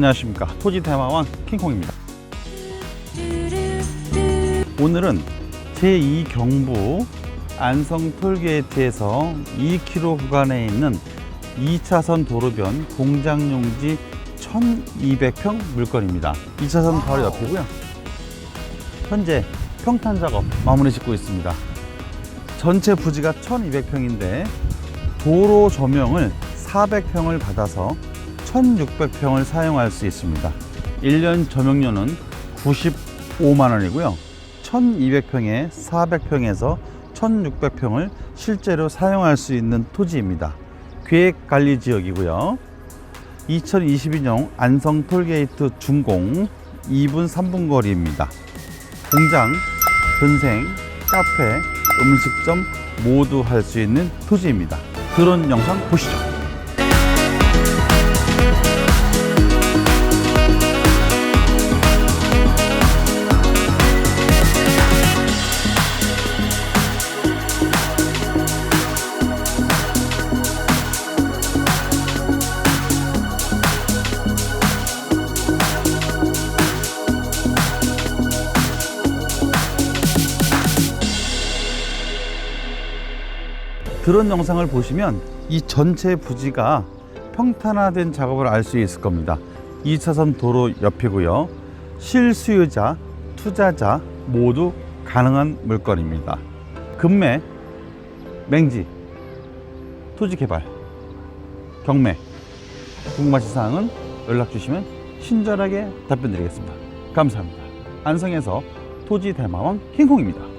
안녕하십니까 토지 대마왕 킹콩입니다. 오늘은 제2경부 안성 톨게이트에서 2km 구간에 있는 2차선 도로변 공장용지 1200평 물건입니다. 2차선 바로 옆이고요. 현재 평탄 작업 마무리 짓고 있습니다. 전체 부지가 1200평인데 도로 조명을 400평을 받아서 1600평을 사용할 수 있습니다. 1년 조명료는 95만 원이고요. 1200평에 400평에서 1600평을 실제로 사용할 수 있는 토지입니다. 계획관리 지역이고요. 2022년 안성 톨게이트 준공 2분 3분 거리입니다. 공장, 변생, 카페, 음식점 모두 할 수 있는 토지입니다. 드론 영상 보시죠. 드론 영상을 보시면 이 전체 부지가 평탄화된 작업을 알 수 있을 겁니다. 2차선 도로 옆이고요. 실수요자, 투자자 모두 가능한 물건입니다. 금매, 맹지, 토지 개발, 경매 궁금하신 사항은 연락 주시면 친절하게 답변 드리겠습니다. 감사합니다. 안성에서 토지 대마왕 킹콩입니다.